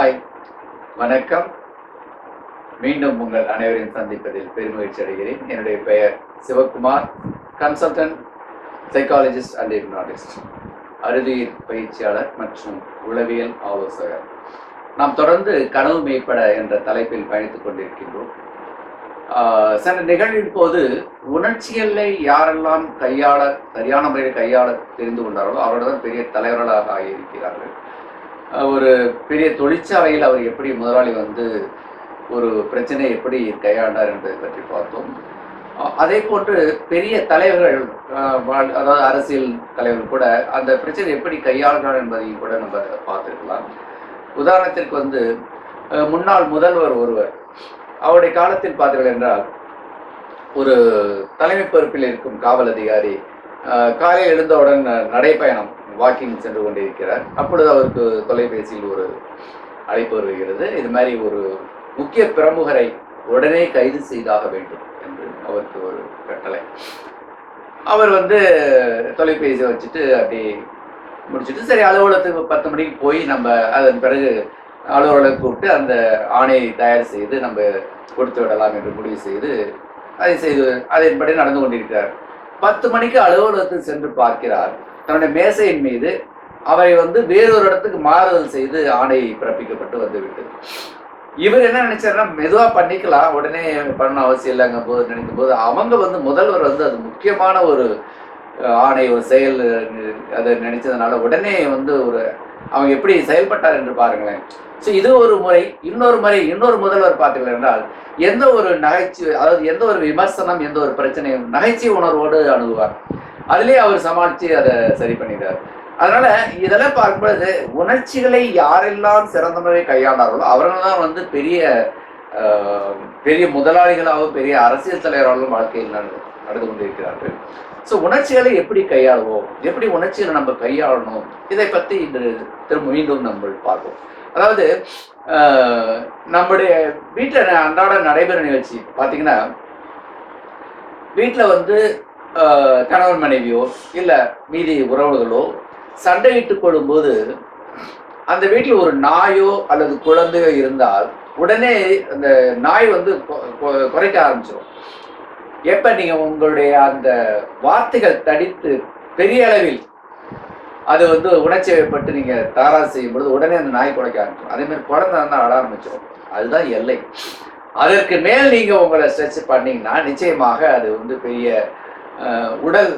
Hi வணக்கம். மீண்டும் உங்கள் அனைவரையும் சந்திப்பதில் பெருமகிழ்ச்சி அடைகிறேன். என்னுடைய பெயர் Sivakumar consultant psychologist and hypnotist அறுதியில் பயிற்சியாளர் மற்றும் உளவியல் ஆலோசகர். நாம் தொடர்ந்து கனவு மேம்பட என்ற தலைப்பில் பயணித்துக் கொண்டிருக்கின்றோம். ஆஹ் நிகழ்வின் போது உணர்ச்சிகளை யாரெல்லாம் கையாள சரியான முறையில் கையாள தெரிந்து கொண்டார்களோ அவர்கள் தான் பெரிய தலைவர்களாக ஆகியிருக்கிறார்கள். ஒரு பெரிய தொழிற்சாலையில் அவர் எப்படி முதலாளி வந்து ஒரு பிரச்சனையை எப்படி கையாண்டார் என்பதை பற்றி பார்த்தோம். அதே போன்று பெரிய தலைவர்கள் அதாவது அரசியல் தலைவர்கள் கூட அந்த பிரச்சனை எப்படி கையாளுகிறார் என்பதையும் கூட நம்ம பார்த்துருக்கலாம். உதாரணத்திற்கு வந்து முன்னாள் முதல்வர் ஒருவர். அவருடைய காலத்தில் பார்த்தீர்கள் என்றால் ஒரு தலைமை பொறுப்பில் இருக்கும் காவல் அதிகாரி காலையில் எழுந்தவுடன் நடைப்பயணம் வாக்கிங் சென்று கொண்டிருக்கிறார். அப்பொழுது அவருக்கு தொலைபேசியில் ஒரு அழைப்பு வருகிறது. இது மாதிரி ஒரு முக்கிய பிரமுகரை உடனே கைது செய்தாக வேண்டும் என்று அவருக்கு ஒரு கட்டளை. அவர் வந்து தொலைபேசியை வச்சுட்டு அப்படி முடிச்சுட்டு சரி அலுவலகத்துக்கு பத்து மணிக்கு போய் நம்ம அதன் பிறகு அலுவலகம் கூப்பிட்டு அந்த ஆணையை தயார் செய்து நம்ம கொடுத்து விடலாம் என்று முடிவு செய்து அதை செய்து அதன்படி நடந்து கொண்டிருக்கிறார். பத்து மணிக்கு அலுவலகத்தில் சென்று பார்க்கிறார். தன்னுடைய மேசையின் மீது அவரை வந்து வேறொரு இடத்துக்கு மாறுதல் செய்து ஆணை பிறப்பிக்கப்பட்டு வந்துவிட்டது. இவர் என்ன நினைச்சாருன்னா மெதுவா பண்ணிக்கலாம். உடனே பண்ண அவசியம் இல்லைங்க போது நினைக்கும் போது அவங்க வந்து முதல்வர் வந்து அது முக்கியமான ஒரு ஆணை ஒரு செயல் அதை நினைச்சதுனால உடனே வந்து ஒரு அவங்க எப்படி செயல்பட்டார் என்று பாருங்களேன். ஸோ இது ஒரு முறை இன்னொரு முறை இன்னொரு முதல்வர் பார்த்தீர்கள் என்றால் எந்த ஒரு நகைச்சுவை அதாவது எந்த ஒரு விமர்சனம் எந்த ஒரு பிரச்சனையும் நகைச்சுவை உணர்வோடு அணுகுவார். அதிலே அவர் சமாளித்து அதை சரி பண்ணிடுறார் அதனால இதெல்லாம் பார்க்கும்பொழுது உணர்ச்சிகளை யாரெல்லாம் சிறந்த முறை கையாண்டார்களோ அவர்கள் தான் வந்து பெரிய பெரிய முதலாளிகளாகவும் பெரிய அரசியல் தலைவராகவும் வாழ்க்கையில் நடந்தது நடந்து கொண்டிருக்கிறார்கள். ஸோ உணர்ச்சிகளை எப்படி கையாளுவோம்? எப்படி உணர்ச்சிகளை நம்ம கையாளணும்? இதை பற்றி இன்று திரும்ப மீண்டும் நம்ம பார்ப்போம். அதாவது ஆஹ், நம்முடைய வீட்டில் அன்றாட நடைபெற நிகழ்ச்சி பார்த்தீங்கன்னா வீட்டில் வந்து ஆஹ், கணவன் மனைவியோ இல்லை மீதி உறவுகளோ சண்டையிட்டு கொள்ளும்போது அந்த வீட்டில் ஒரு நாயோ அல்லது குழந்தையோ இருந்தால் உடனே அந்த நாய் வந்து கொ- கொ- குறைக்க ஆரம்பிச்சிடும் எப்ப நீங்க உங்களுடைய அந்த வார்த்தைகள் தடித்து பெரிய அளவில் அது வந்து உணர்ச்சி வைப்பட்டு நீங்க தாரா செய்யும் பொழுது உடனே அந்த நாய் குலைக்க ஆரம்பிச்சிடும். அதே மாதிரி குழந்தை தான் அட ஆரம்பிச்சிடும். அதுதான் எல்லை. அதற்கு மேல் நீங்க உங்களை ஸ்ட்ரெச் பண்ணீங்கன்னா நிச்சயமாக அது வந்து பெரிய உடல்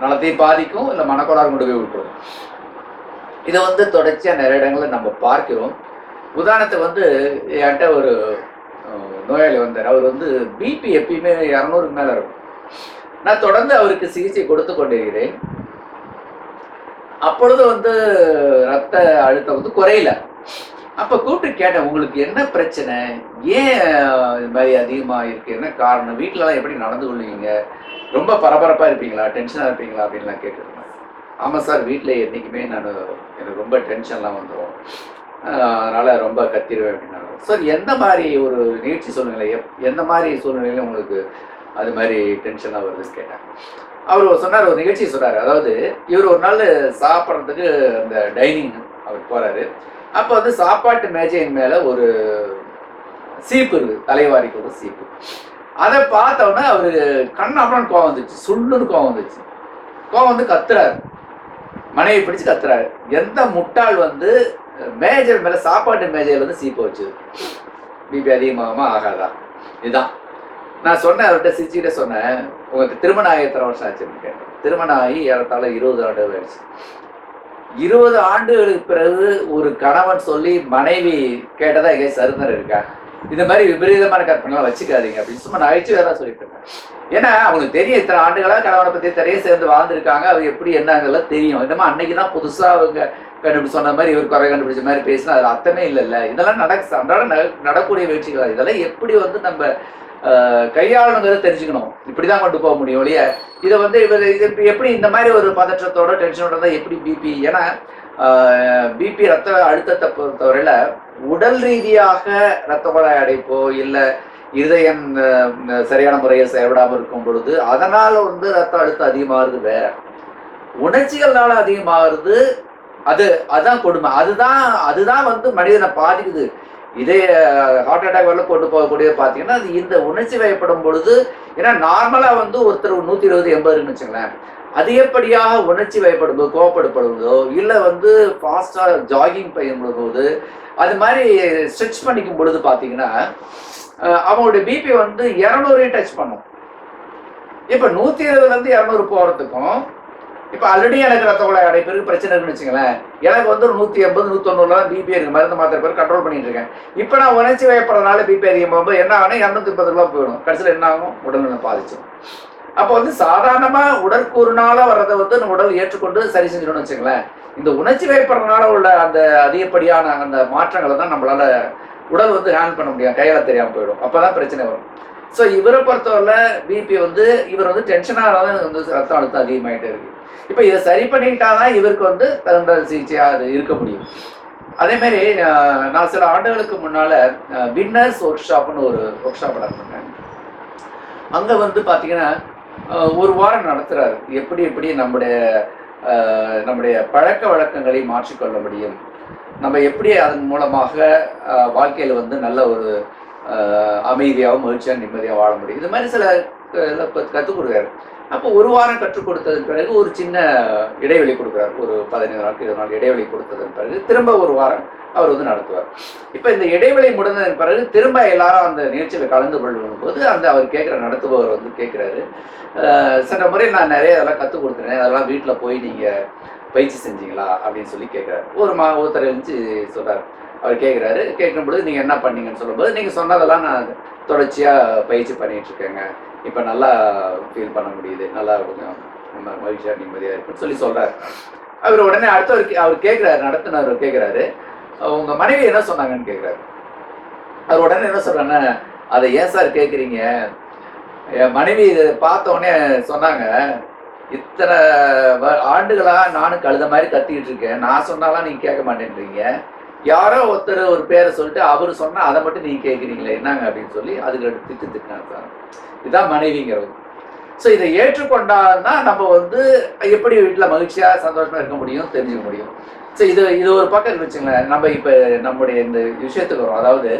நலத்தை பாதிக்கும் இல்லை மனக்கோளாறு கொண்டு போய் விட்டுரும் இதை வந்து தொடர்ச்சியாக நிறைய இடங்களில் நம்ம பார்க்கிறோம். உதாரணத்துக்கு வந்து என்கிட்ட ஒரு நோயாளி வந்தார். அவர் வந்து பிபி எப்பயுமே இரநூறுக்கு மேலே இருக்கும். நான் தொடர்ந்து அவருக்கு சிகிச்சை கொடுத்து கொண்டிருக்கிறேன் அப்பொழுது வந்து ரத்த அழுத்தம் வந்து குறையல. அப்போ கூப்பிட்டு கேட்டேன் உங்களுக்கு என்ன பிரச்சனை? ஏன் இது மாதிரி அதிகமாக இருக்கு? என்ன காரணம்? வீட்டிலலாம் எப்படி நடந்து கொள்வீங்க? ரொம்ப பரபரப்பாக இருப்பீங்களா? டென்ஷனாக இருப்பீங்களா? அப்படின்லாம் கேட்டிருந்தேன் ஆமாம் சார் வீட்டில் என்றைக்குமே நான் எனக்கு ரொம்ப டென்ஷன்லாம் வந்துடும் அதனால் ரொம்ப கத்திடுவேன் அப்படின்னாங்க சார் எந்த மாதிரி ஒரு நிகழ்ச்சி சூழ்நிலை எப் எந்த மாதிரி சூழ்நிலையில உங்களுக்கு அது மாதிரி டென்ஷனாக வருதுன்னு கேட்டேன். அவர் சொன்னார் ஒரு நிகழ்ச்சி சொன்னார். அதாவது இவர் ஒரு நாள் சாப்பிட்றதுக்கு அந்த டைனிங் அவர் போகிறாரு அப்போ வந்து சாப்பாட்டு மேஜையின் மேலே ஒரு சீப்பு இருக்குது தலைவாரிக்கு ஒரு சீப்பு. அதை பார்த்தோன்னே அவர் கண் அப்புறம் கோவம் வந்துச்சு சுள்ளுன்னு கோவம் வந்துச்சு. கோவம் வந்து கத்துறாரு. மனைவி பிடிச்சு கத்துறாரு. எந்த முட்டாள் வந்து மேஜர் மேலே சாப்பாட்டு மேஜையில் வந்து சீப்பு வச்சுது பிபி அதிகமாகாமல் ஆகாதான் இதுதான். நான் சொன்னேன் அவர்கிட்ட சிரிச்சுக்கிட்டே சொன்னேன். உங்களுக்கு திருமணம் ஆகி எத்தனை வருஷம் ஆச்சுன்னு கேட்டேன். திருமணம் ஆகி ஏறத்தாழ இருபது ஆண்டு ஆயிடுச்சு. இருபது ஆண்டுகளுக்கு பிறகு ஒரு கணவன் சொல்லி மனைவி கேட்டதா எங்கே சருந்தர் இருக்கா? இந்த மாதிரி விபரீதமான கற்பனைலாம் வச்சுக்காதீங்க அப்படின்னு சும்மா நகைச்சுவை தான் சொல்லிட்டு இருக்கேன். ஏன்னா அவங்களுக்கு தெரியும் இத்தனை ஆண்டுகளாக கணவனை பற்றி தெரிய சேர்ந்து வாழ்ந்துருக்காங்க. அவர் எப்படி என்னங்கெல்லாம் தெரியும். என்னமோ அன்னைக்கு தான் புதுசாக அவங்க கண்டுபிடிச்சு சொன்ன மாதிரி இவர் குறை கண்டுபிடிச்ச மாதிரி பேசினா அதில் அர்த்தமே இல்லைல்ல. இதெல்லாம் நடக்க அன்றாட நடக்கூடிய நடக்கக்கூடிய இதெல்லாம் எப்படி வந்து நம்ம கையாளணுங்கிறத தெரிஞ்சுக்கணும். இப்படிதான் கொண்டு போக முடியும் ஒழிய இதை வந்து இவர் இது எப்படி இந்த மாதிரி ஒரு பதற்றத்தோட டென்ஷனோட தான் எப்படி பிபி ஏன்னா பிபி ரத்த அழுத்தத்தை பொறுத்தவரையில உடல் ரீதியாக ரத்த குழாய் அடைப்போ இல்லை இதயம் சரியான முறையில் செயல்படாமல் இருக்கும் பொழுது அதனால வந்து ரத்த அழுத்தம் அதிகமாகுது வேற. உணர்ச்சிகள்னால அதிகமாகுது. அது அதுதான் கொடுமை. அதுதான் அதுதான் வந்து மனிதனை பாதிக்குது. இதே ஹார்ட் அட்டாக் வரல கொண்டு போகக்கூடிய பார்த்தீங்கன்னா அது இந்த உணர்ச்சி வயப்படும் பொழுது ஏன்னா நார்மலாக வந்து ஒருத்தர் நூற்றி இருபது எண்பதுன்னு வச்சுங்களேன் அதிகப்படியாக உணர்ச்சி வயப்படும் போது கோவப்படுப்படுவதோ இல்லை வந்து ஃபாஸ்ட்டாக ஜாகிங் பயன்படும் போது அது மாதிரி ஸ்ட்ரெச் பண்ணிக்கும் பொழுது பார்த்தீங்கன்னா அவங்களுடைய பிபி வந்து இரநூறையும் டச் பண்ணும். இப்போ நூற்றி இருபதுலேருந்து இரநூறு போகிறதுக்கும் இப்போ ஆல்ரெடி எனக்கு ரத்த குழாய் அடைப்பிற்கு பிரச்சனை இருக்குன்னு வச்சுங்களேன் எனக்கு வந்து ஒரு நூற்றி எண்பது நூற்றொண்ணூறுல பிபி இருக்கு. மருந்து மாத்திரை பேர் கண்ட்ரோல் பண்ணிட்டு இருக்கேன். இப்போ நான் உணர்ச்சி வயப்படுறதுனால பிபி அதிகமாக என்ன ஆகும் இரநூத்தி முப்பது ரூபா போயிடும். கடைசியில் என்ன ஆகும்? உடல்நலம் பாதிச்சிடும். அப்போ வந்து சாதாரணமாக உடற்கூறுனால வர்றதை வந்து நம்ம உடல் ஏற்றுக்கொண்டு சரி செஞ்சிடணும்னு வச்சுங்களேன். இந்த உணர்ச்சி வைப்பறனால உள்ள அந்த அதிகப்படியான அந்த மாற்றங்களை தான் நம்மளால உடல் வந்து ஹேண்டில் பண்ண முடியும். கையால தெரியாமல் போயிடும். அப்போதான் பிரச்சனை வரும். ஸோ இவரை பொறுத்தவரை பிபி வந்து இவர் வந்து டென்ஷனாக வந்து ரத்த அழுத்தம் அதிகமாகிட்டே இருக்கு. இப்போ இதை சரி பண்ணிக்கிட்டாதான் இவருக்கு வந்து தகுந்த சிகிச்சையாக அது இருக்க முடியும். அதே மாதிரி நான் சில ஆண்டுகளுக்கு முன்னால வின்னர்ஸ் ஒர்க் ஷாப்னு ஒரு ஒர்க் ஷாப் நடத்தினேன். அங்கே வந்து பார்த்தீங்கன்னா ஒரு வாரம் நடத்துகிறார் எப்படி எப்படி நம்முடைய நம்முடைய பழக்க வழக்கங்களை மாற்றிக்கொள்ள முடியும்? நம்ம எப்படி அதன் மூலமாக வாழ்க்கையில் வந்து நல்ல ஒரு அமைதியாகவும் மகிழ்ச்சியாக நிம்மதியாக வாழ முடியும்? இது மாதிரி சில கற்றுக் கொடுக்குறாரு அப்போ ஒரு வாரம் கற்றுக் கொடுத்ததன் பிறகு ஒரு சின்ன இடைவெளி கொடுக்குறாரு. ஒரு பதினைந்து நாட்கள் இருபது நாள் இடைவெளி கொடுத்ததன் பிறகு திரும்ப ஒரு வாரம் அவர் வந்து நடத்துவார். இப்போ இந்த இடைவெளி முடிந்ததன் பிறகு திரும்ப எல்லாரும் அந்த நிகழ்ச்சியில் கலந்து கொள்ளும் போது அந்த அவர் கேட்குற நடத்துபவர் வந்து கேட்குறாரு. சில முறை நான் நிறைய அதெல்லாம் கற்றுக் கொடுத்துருக்கேன். அதெல்லாம் வீட்டில் போய் நீங்கள் பயிற்சி செஞ்சீங்களா? அப்படின்னு சொல்லி கேட்குறாரு. ஒரு மா ஒருத்தர் எழுந்து சொல்கிறார் அவர் கேட்குறாரு. கேட்கும் பொழுது நீங்கள் என்ன பண்ணீங்கன்னு சொல்லும்போது நீங்கள் சொன்னதெல்லாம் நான் தொடர்ச்சியாக பயிற்சி பண்ணிகிட்ருக்கேங்க இருக்கேங்க. இப்போ நல்லா ஃபீல் பண்ண முடியுது. நல்லா கொஞ்சம் நம்ம மகிழ்ச்சியாக நிம்மதியாக இருக்குன்னு சொல்லி சொல்கிறார் அவர் உடனே அடுத்தவர் அவர் கேட்குறாரு நடத்துனவர் கேட்குறாரு உங்கள் மனைவி என்ன சொன்னாங்கன்னு கேட்குறாரு அவர் உடனே என்ன சொல்கிறேன்னா அதை ஏன் சார் கேட்குறீங்க என் மனைவி இதை பார்த்த உடனே சொன்னாங்க இத்தனை வ- நானும் கழுத மாதிரி கத்திக்கிட்டு இருக்கேன். நான் சொன்னாலாம் நீங்கள் கேட்க மாட்டேன்றீங்க. யாரோ ஒருத்தர் ஒரு பேரை சொல்லிட்டு அவர் சொன்னால் அதை மட்டும் நீங்கள் கேட்குறீங்களே என்னங்க அப்படின்னு சொல்லி அதுக்கு ரெண்டு திட்டு திட்டினாங்க சார். இதுதான் மனைவிங்கிறது. ஸோ இதை ஏற்றுக்கொண்டான்னா நம்ம வந்து எப்படி வீட்டில் மகிழ்ச்சியாக சந்தோஷமாக இருக்க முடியும் தெரிஞ்சுக்க முடியும். ஸோ இது இது ஒரு பக்கம் இருந்துச்சுங்களேன் நம்ம இப்போ நம்முடைய இந்த விஷயத்துக்கு வரும். அதாவது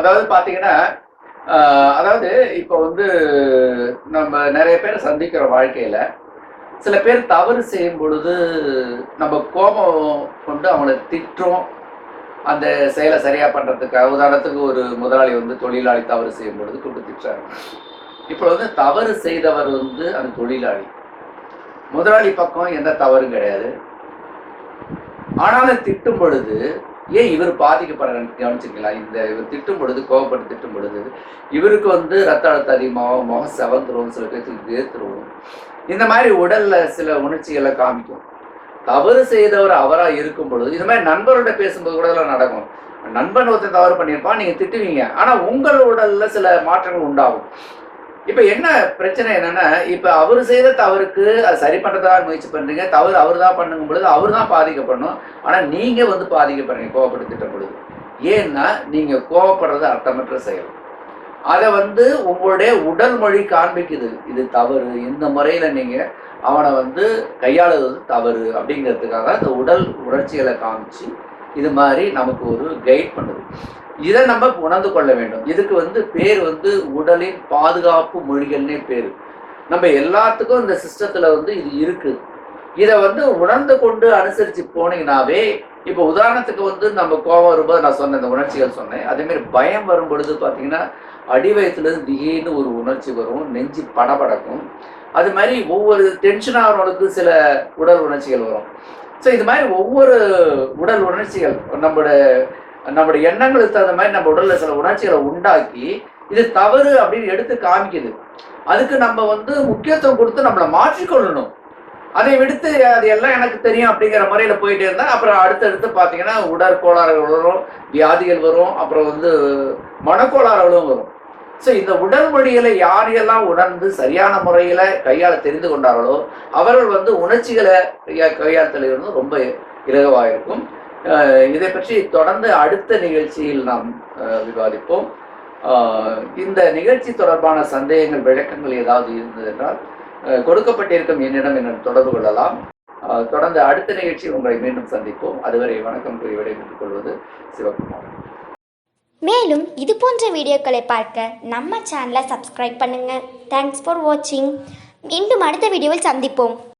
அதாவது பார்த்தீங்கன்னா அதாவது இப்போ வந்து நம்ம நிறைய பேரை சந்திக்கிற வாழ்க்கையில் சில பேர் தவறு செய்யும் பொழுது நம்ம கோபம் கொண்டு அவங்களை திட்டுறோம். அந்த செயலை சரியாக பண்ணுறதுக்காக உதாரணத்துக்கு ஒரு முதலாளி வந்து தொழிலாளி தவறு செய்யும் பொழுது கொண்டு திட்டுறாரு. இப்போ வந்து தவறு செய்தவர் வந்து அந்த தொழிலாளி. முதலாளி பக்கம் எந்த தவறும் கிடையாது. ஆனாலும் திட்டும் பொழுது ஏன் இவர் பாதிக்கப்படுற கவனிச்சிருக்கீங்களா? இந்த இவர் திட்டும் பொழுது கோவப்பட்டு திட்டும் பொழுது இவருக்கு வந்து ரத்த அழுத்தம் அதிகமாகும் முகம் செவந்துரும் சில பேர்த்துக்கு வேர்த்துருவோம். இந்த மாதிரி உடல்ல சில உணர்ச்சிகளை காமிக்கும். தவறு செய்தவர் அவராக இருக்கும் பொழுது இது மாதிரி நண்பரோட பேசும்போது கூட இதெல்லாம் நடக்கும். நண்பன் ஒருத்தன் தவறு பண்ணியிருப்பான் நீங்கள் திட்டுவீங்க. ஆனால் உங்கள் உடலில் சில மாற்றங்கள் உண்டாகும். இப்ப என்ன பிரச்சனை என்னன்னா இப்ப அவர் செய்த தவறுக்கு அது சரி பண்றதா முயற்சி பண்றீங்க தவறு அவர் தான் பண்ணுங்க பொழுது அவர் தான் பாதிக்கப்படணும். ஆனா நீங்க வந்து பாதிக்கப்படுறீங்க கோவப்படுத்திட்ட திட்டம் பொழுது. ஏன்னா நீங்க கோவப்படுறது அர்த்தமற்ற செயல். அதை வந்து உங்களுடைய உடல் மொழி காண்பிக்குது. இது தவறு. இந்த முறையில நீங்க அவனை வந்து கையாளுவது தவறு அப்படிங்கிறதுக்காக அந்த உடல் உணர்ச்சிகளை காமிச்சு இது மாதிரி நமக்கு ஒரு கைட் பண்ணுது. இதை நம்ம உணர்ந்து கொள்ள வேண்டும். இதுக்கு வந்து பேர் வந்து உடலின் பாதுகாப்பு மொழிகள்னே பேர். நம்ம எல்லாத்துக்கும் இந்த சிஸ்டத்துல வந்து இது இருக்குது இதை வந்து உணர்ந்து கொண்டு அனுசரித்து போனீங்கன்னாவே இப்போ உதாரணத்துக்கு வந்து நம்ம கோபம் வரும்போது நான் சொன்ன இந்த உணர்ச்சிகள் சொன்னேன். அதேமாரி பயம் வரும் பொழுது பார்த்தீங்கன்னா அடிவயத்துலேருந்து திடீர்னு ஒரு உணர்ச்சி வரும் நெஞ்சு படபடக்கும். அது மாதிரி ஒவ்வொரு டென்ஷன் ஆகிறவனுக்கு சில உடல் உணர்ச்சிகள் வரும். ஸோ இது மாதிரி ஒவ்வொரு உடல் உணர்ச்சிகள் நம்மளோட நம்முடைய எண்ணங்களுக்கு தகுந்த மாதிரி நம்ம உடல்ல சில உணர்ச்சிகளை உண்டாக்கி இது தவறு அப்படின்னு எடுத்து காமிக்குது. அதுக்கு நம்ம வந்து முக்கியத்துவம் கொடுத்து நம்மளை மாற்றிக்கொள்ளணும். அதை விடுத்து அது எல்லாம் எனக்கு தெரியும் அப்படிங்கிற முறையில் போயிட்டே இருந்தால் அப்புறம் அடுத்தடுத்து பார்த்தீங்கன்னா உடற்கோளாறுகள் வரும் வியாதிகள் வரும் அப்புறம் வந்து மனக்கோளாறுகளும் வரும். ஸோ இந்த உடல் மொழியில யாரையெல்லாம் உணர்ந்து சரியான முறையில் கையாள தெரிந்து கொண்டார்களோ அவர்கள் வந்து உணர்ச்சிகளை கையா- கையாளுதல் வந்து ரொம்ப இலகுவாக இருக்கும் இதை பற்றி தொடர்ந்து அடுத்த நிகழ்ச்சியில் நாம் விவாதிப்போம். இந்த நிகழ்ச்சி தொடர்பான சந்தேகங்கள் விளக்கங்கள் ஏதாவது இருந்தது என்றால் கொடுக்கப்பட்டிருக்கும் என்னிடம் என்ன தொடர்பு கொள்ளலாம். தொடர்ந்து அடுத்த நிகழ்ச்சியில் உங்களை மீண்டும் சந்திப்போம். அதுவரை வணக்கம் கூறி விடைபெற்றுக் கொள்வது சிவகுமார். மேலும் இது போன்ற வீடியோக்களை பார்க்க நம்ம சேனலை சப்ஸ்கிரைப் பண்ணுங்கள் தேங்க்ஸ் ஃபார் வாட்சிங் மீண்டும் அடுத்த வீடியோவில் சந்திப்போம்.